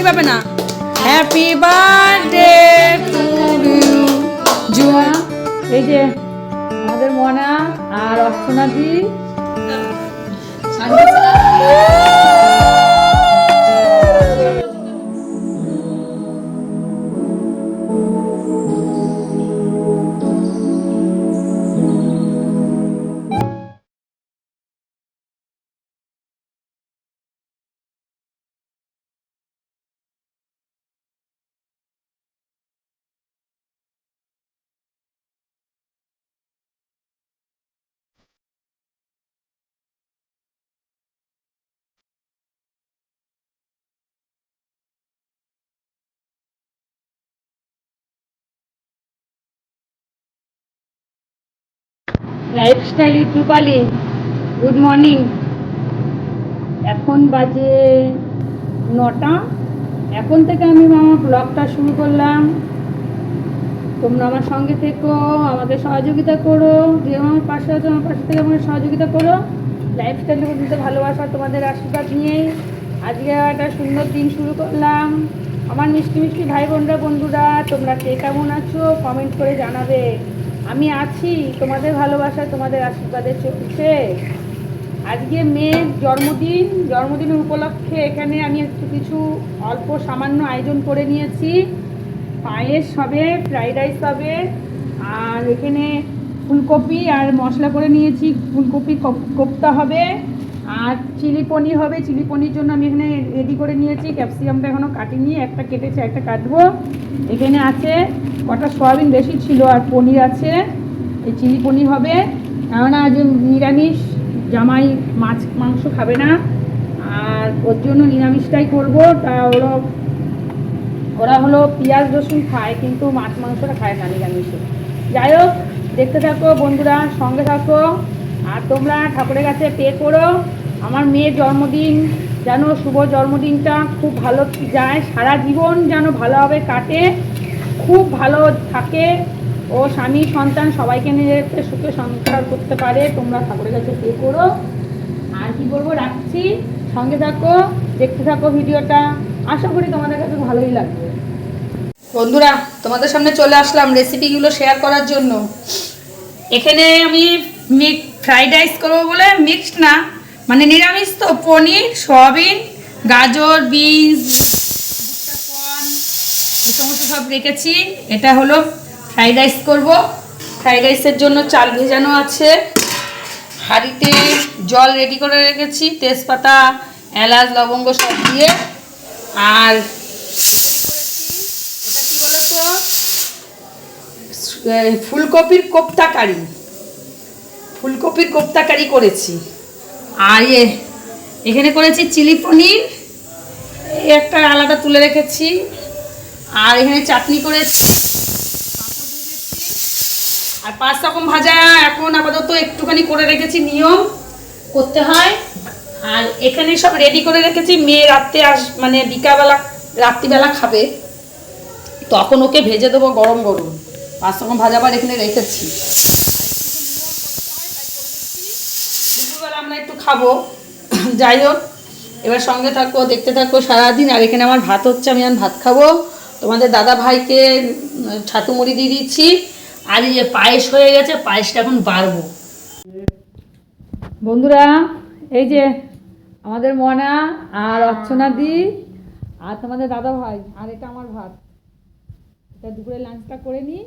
হাততালি পাবে না। হ্যাপি বার্থডে টু ইউ জুয়া এই যে আমাদের মনা আর অর্চনাদি। লাইফস্টাইল রূপালি গুড মর্নিং এখন বাজে নটা। এখন থেকে আমি আমার ব্লগটা শুরু করলাম। তোমরা আমার সঙ্গে থেকো আমাকে সহযোগিতা করো। যে আমার পাশে আছো, আমার পাশে থেকে আমাকে সহযোগিতা করো। লাইফস্টাইলের মধ্যে ভালোবাসা তোমাদের আশীর্বাদ নিয়েই। আজকে একটা সুন্দর দিন শুরু করলাম। আমার মিষ্টি মিষ্টি ভাই বোনরা বন্ধুরা, তোমরা কে কেমন আছো? কমেন্ট করে জানাবে। আমি আছি, তোমাদের ভালোবাসা তোমাদের আশীর্বাদের চোখে আজকে মেয়ের জন্মদিন, জন্মদিনের উপলক্ষে এখানে আমি একটু কিছু অল্প সামান্য আয়োজন করে নিয়েছি। পায়েস হবে, ফ্রাইড রাইস হবে, আর এখানে ফুলকপি আর মশলা করে নিয়েছি। ফুলকপি, কপ- কোপ্তা হবে। আর চিলি পনির হবে। চিলি পনির জন্য আমি এখানে রেডি করে নিয়েছি। ক্যাপসিকামটা এখনও কাটিনি। একটা কেটেছে, একটা কাটবো। এখানে আছে কটা সয়াবিন বেশি ছিল আর পনির আছে। এই চিলি পনির হবে। কেননা আজ নিরামিষ, জামাই মাছ, মাংস খাবে না। আর ওর জন্য নিরামিষটাই করব। তা ওরা ওরা হলো পেঁয়াজ, রসুন খায়, কিন্তু মাছ, মাংসটা খায় না নিরামিষে। যাই হোক, দেখতে থাকো বন্ধুরা, সঙ্গে থাকো। আর তোমরা ঠাকুরের কাছে পে করো। আমার মেয়ের জন্মদিন, যেন শুভ জন্মদিনটা খুব ভালো যায়। সারা জীবন যেন ভালোভাবে কাটে, খুব ভালো থাকে। ও স্বামী, সন্তান সবাইকে নিয়ে যাতে সুখে সংসার করতে পারে। তোমরা ঠাকুরের কাছে পে করো আর কি বলব, রাখছি। সঙ্গে থাকো, দেখতে থাকো ভিডিওটা। আশা করি তোমাদের কাছে ভালোই লাগবে। বন্ধুরা, তোমাদের সামনে চলে আসলাম রেসিপিগুলো শেয়ার করার জন্য। এখানে আমি মিক ফ্রাইড রাইস করব বলে মিক্সড না। মানে নিরামিষ তো, পনির, সয়াবিন, গাজর, বিনস এই সমস্ত সব রেখেছি। এটা হলো ফ্রাইড রাইস করব। ফ্রাইড রাইসের জন্য চাল ভেজানো আছে। হাঁড়িতে জল রেডি করে রেখেছি, তেজপাতা, এলাচ, লবঙ্গ সব দিয়ে। আর এটা কি বলতো? ফুলকপির কোপ্তা কারি। ফুলকপির কোপ্তা কারি করেছি। আর ইয়ে এখানে করেছি চিলি পনির একটা আলাদা তুলে রেখেছি। আর এখানে চাটনি করেছি, আর পাঁচ রকম ভাজা এখন আপাতত একটুখানি করে রেখেছি, নিয়ম করতে হয়। আর এখানে সব রেডি করে রেখেছি, মেয়ে রাত্রে আস মানে বিকালবেলা, রাত্রিবেলা খাবে। তখন ওকে ভেজে দেবো গরম গরম। পাঁচ রকম ভাজা আবার এখানে রেখেছি দুপুরবেলা আমরা একটু খাব। যাই হোক, এবার সঙ্গে থাকো, দেখতে থাকো সারাদিন। আর এখানে আমার ভাত হচ্ছে, আমি এখন ভাত খাব। তোমাদের দাদা ভাইকে ছাতু মুড়ি দিয়ে দিচ্ছি। আর এই যে পায়েস হয়ে গেছে, পায়েসটা এখন বাড়বো। বন্ধুরা, এই যে আমাদের মনা আর অর্চনা দি, আর তোমাদের দাদা ভাই, আর এটা আমার ভাত। এটা দুপুরে লাঞ্চটা করে নিই।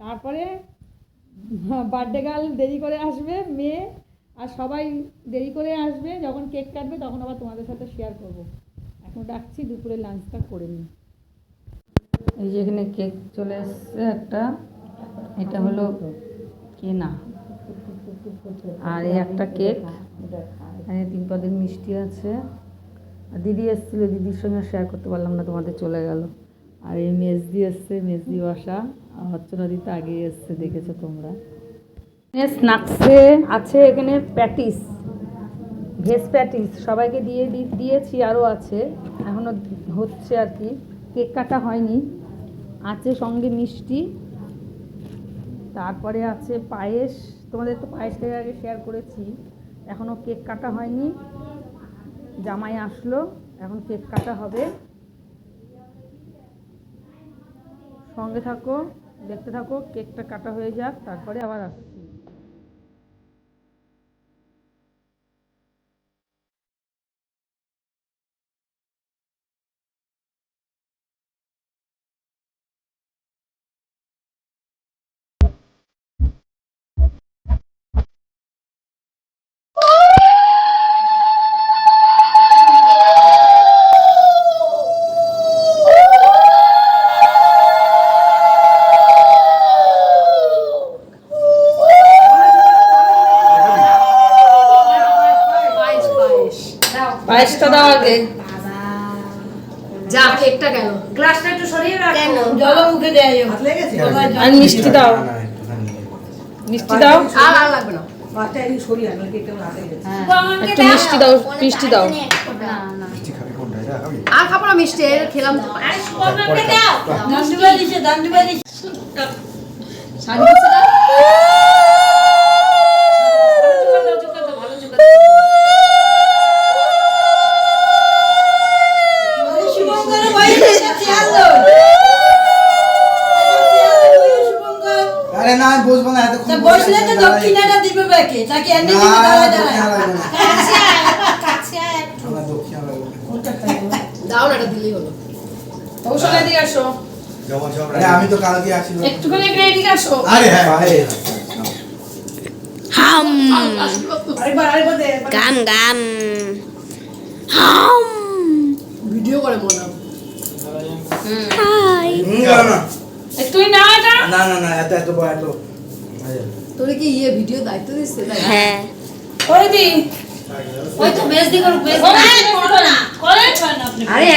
তারপরে বার্থডে গার্ল দেরি করে আসবে, মেয়ে আর সবাই দেরি করে আসবে, যখন কেক কাটবে তখন আবার তোমাদের সাথে শেয়ার করব। এখন ডাকছি দুপুরে লাঞ্চটা করে নিই। এই যে এখানে কেক চলে এসছে একটা, এটা হলো কেনা। আর এই একটা কেক এখানে তিন পদের মিষ্টি আছে। আর দিদি এসেছিল, দিদির সঙ্গে শেয়ার করতে পারলাম না, তোমাদের চলে গেল। আর এই মেজদি এসছে, মেজদি বসা অর্চনা দিতে আগে এসছে, দেখেছ তোমরা। স্ন্যাক্সে আছে এখানে প্যাটিস। ভেজ প্যাটিস, সবাইকে দিয়ে দিয়েছি আরও আছে। এখনও হচ্ছে আর কি। কেক কাটা হয়নি। আছে সঙ্গে মিষ্টি। তারপরে আছে পায়েস। তোমাদের তো পায়েসটা আগে শেয়ার করেছি। এখনও কেক কাটা হয়নি। জামাই আসলো। এখন কেক কাটা হবে। সঙ্গে থাকো, দেখতে থাকো, কেকটা কাটা হয়ে যাক, তারপরে আবার আসছি দাও আগে। যা কেকটা গেল গ্লাসটা একটু সরিয়ে রাখো। কেন? জল মুখে দেয় হাত লেগেছে আর মিষ্টি দাও। মিষ্টি দাও। আর আর লাগবে না। একটু মিষ্টি দাও মিষ্টি দাও। আর খাব না মিষ্টি খেলাম। বসলে তো দক্ষিণাটা দিবে বাকি তাকে এমনি দিবে দাঁড়ায় দাঁড়ায়। দক্ষিণ লাগবে না। দাও না এটা দিলেই হলো। কৌশলে দিয়ে আসো। আরে আমি তো কালকে আসি একটুখানি একটা এদিকে আসো আরে হ্যাঁ হাম। আরেকবার আরেকবার দে গাম গাম হাম। ভিডিও করে মনে হাই হুম, না, না। না এটা। না না না এত এত বড় এত। তোরে কি ইয়ে ভিডিও দায়িত্ব দিচ্ছে তাই হ্যাঁ ওই দি ওই তো বেশ দি করুক বেশ আরে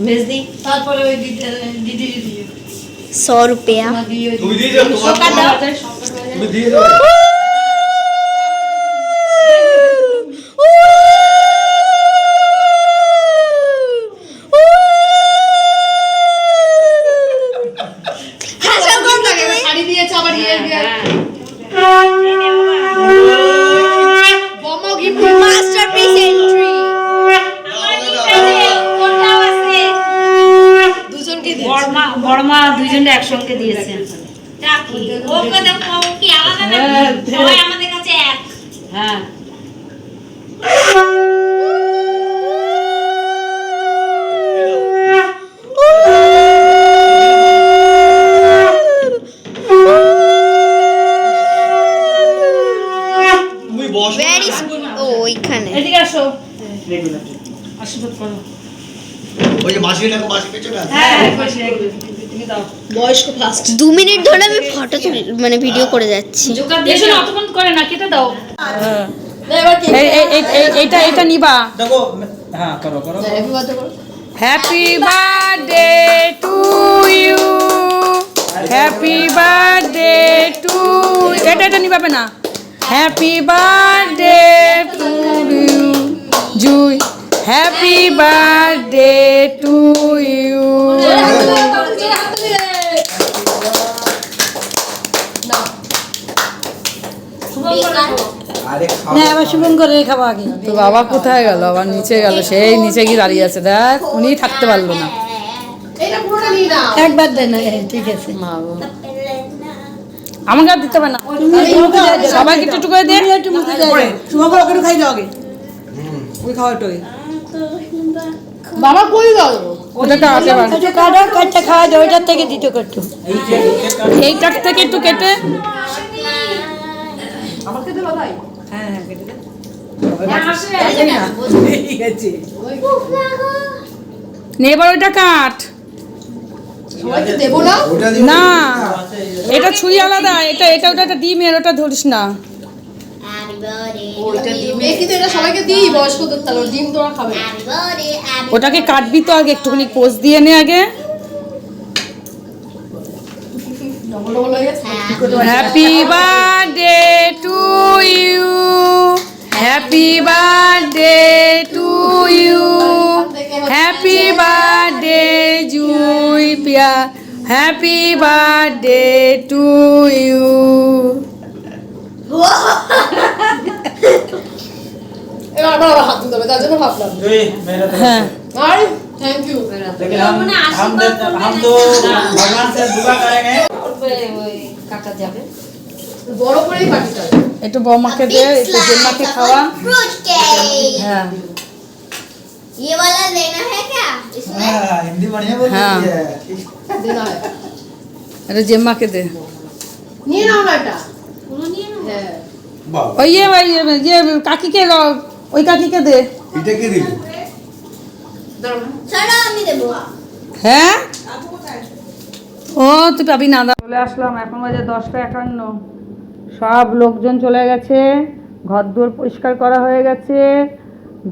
ভেজ দি তারপরে ওই দিদি দিদি দিদি সौ रुपया তুমি দিয়ে যাও তোমার তুমি দিয়ে যাও বড়মা বড়মা দুইজনে একসঙ্গে দিয়েছে। হ্যাঁ বসো। ভেরি ও ওইখানে। এদিকে আসো। আশীর্বাদ করো। ওই যে মাসি না মাসি পেছনে আছে। হ্যাঁ বসে তুমি দাও। বয়স্ক ফার্স্ট দু মিনিট ধরে আমি ফটো মানে ভিডিও করে যাচ্ছি। অতক্ষণ করে না কেটে দাও। এটা নিবা। দেখো হ্যাঁ করো করো হ্যাপি বার্থডে করো। Happy birthday to you happy birthday to এটা এটা নিবাবে না। Happy birthday to you Jui. Happy birthday to you তো বাবা কোথায় গেল? আবার নিচে গেল। সেই নিচে গিয়ে দাঁড়িয়ে আছে। দেখ উনি থাকতে পারল না। একবার দেন হ্যাঁ, ঠিক আছে। আমাকে আর দিতে হবে না। সবাইকে একটু করে দে একটু মুখে দেয় একটু খাই দাও আগে। ওই। বাবা কই কাটো কাটটা খাওয়া যায় ওইটার থেকে দিতে করতো এইটার থেকে একটু কেটে। আমাকে দেবা তাই? হ্যাঁ হ্যাঁ কেটে দে। নে এবার ওইটা কাট। সবাইকে দেবো না? না এটা ছুরি আলাদা। এটা এটা ওটা একটা ডিমের ওটা ধরিস না। ওটাকে কাটবি তো আগে একটুখানি পোজ দিয়ে নে আগে। হয়ে happy birthday to you happy birthday to you happy birthday Jui Piya happy birthday to you আবার আবার হাত দিতে হবে তার জন্য ভাবলাম এই মেয়েরা তো হ্যাঁ আর থ্যাংক ইউ लेकिन हम हम दे- हम तो भगवान से दुआ करेंगे কাকা যাবে বড় করেই পার্টিটা একটু বৌমাকে দে একটু জেম্মাকে খাওয়া फ्रूट केक হ্যাঁ ये वाला लेना है क्या इसमें हाँ, हिंदी बढ़िया बोल हाँ। रही है দেনা হয় এটা জেম্মাকে দে নিয়ে নাও না এটা হ্যাঁ বাহ ওই ইয়ে ইয়ে কাকিকে ওই কাকিকে দে। এটা কি দিল? দাঁড়াও না। ছাড়া আমি দেবো। হ্যাঁ? ও তুই পাবি না চলে আসলাম এখন বাজে দশটা একান্ন। সব লোকজন চলে গেছে ঘর দুয়ার পরিষ্কার করা হয়ে গেছে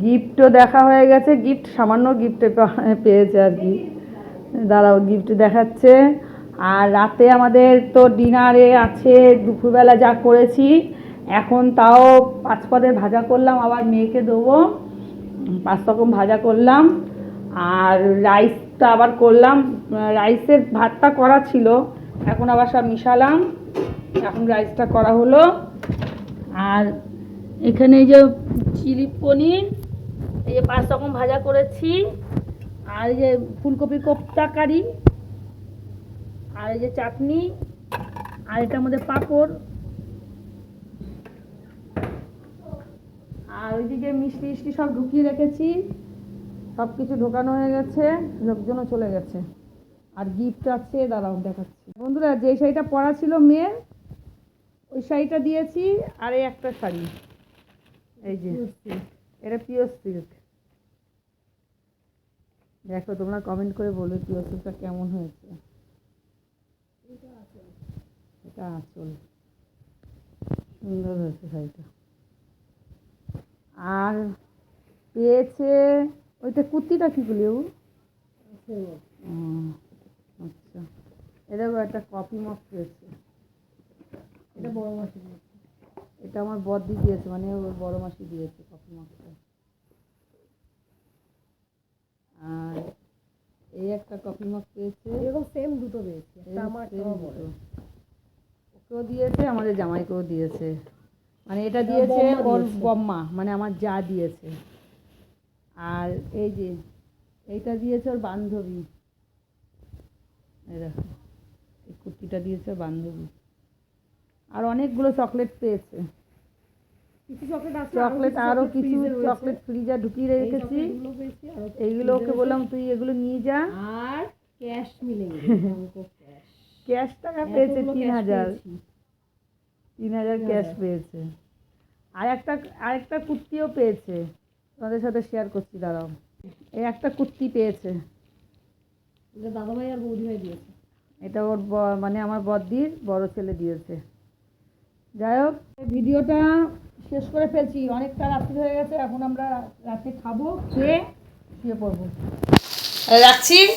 গিফটও দেখা হয়ে গেছে গিফট সামান্য গিফটে পেয়েছে আর কি। দাঁড়াও গিফট দেখাচ্ছে। আর রাতে আমাদের তো ডিনারে আছে, দুপুরবেলা যা করেছি, এখন তাও পাঁচ পদের ভাজা করলাম, আবার মেয়েকে দেবো পাঁচ রকম ভাজা করলাম, আর রাইসটা আবার করলাম, রাইসের ভাতটা করা ছিল, এখন আবার সব মিশালাম, এখন রাইসটা করা হলো, আর এখানে এই যে চিলি পনির, এই যে পাঁচ রকম ভাজা করেছি, আর এই যে ফুলকপি কোপ্তা কারি এই যে চাটনি আর এটার মধ্যে পাঁপড়। আর ওইদিকে মিষ্টি মিষ্টি সব ঢুকিয়ে রেখেছি। সব কিছু ঢোকানো হয়ে গেছে লোকজনও চলে গেছে। আর গিফট আছে দাঁড়াও দেখাচ্ছি। বন্ধুরা যে শাড়িটা পরা ছিল মেয়ের ওই শাড়িটা দিয়েছি আর এই একটা শাড়ি। এই যে এটা পিওর সিল্ক দেখো তোমরা কমেন্ট করে বলবে পিওর সিল্কটা কেমন হয়েছে। এটা আঁচল সুন্দর হয়েছে শাড়িটা। আর পেয়েছে ওইটা কুর্তিটা কি বলি ও আচ্ছা। এটা একটা কফি মগ পেয়েছে। এটা বড় মাসি দিয়েছে। এটা আমার বদ্দি দিয়েছে মানে ওর বড় মাসি দিয়েছে কফি মগটা আর এই একটা কফি মগ পেয়েছে। এরকম সেম দুটো পেয়েছে আমার ওকেও দিয়েছে আমাদের জামাইকেও দিয়েছে। মানে এটা দিয়েছে ওর বম্মা মানে আমার যা দিয়েছে। আর এই যে এইটা দিয়েছে ওর বান্ধবী। এই এই কুর্তিটা দিয়েছে ওর বান্ধবী। আর অনেকগুলো চকলেট পেয়েছে। চকলেট আরও কিছু চকলেট ফ্রিজে ঢুকিয়ে রেখেছি। এইগুলো ওকে বললাম তুই এগুলো নিয়ে যা। আর ক্যাশ মিলে ক্যাশ টাকা পেয়েছে তিন হাজার। তিন হাজার ক্যাশ পেয়েছে। আর একটা আর একটা কুর্তিও পেয়েছে। তোমাদের সাথে শেয়ার করছি দাঁড়াও। এই একটা কুর্তি পেয়েছে। দাদা ভাই আর বৌদি ভাই দিয়েছে। এটা ওর ব- মানে আমার বদ্দির বড় ছেলে দিয়েছে। যাই হোক এই ভিডিওটা শেষ করে ফেলছি। অনেকটা রাত্রি হয়ে গেছে এখন আমরা রাতে খাব খেয়ে শুয়ে পড়ব। রাখছি।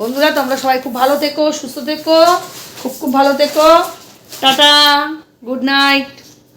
বন্ধুরা, তোমরা সবাই খুব ভালো থেকো, সুস্থ থেকো, খুব খুব ভালো থেকো। Tata, good night.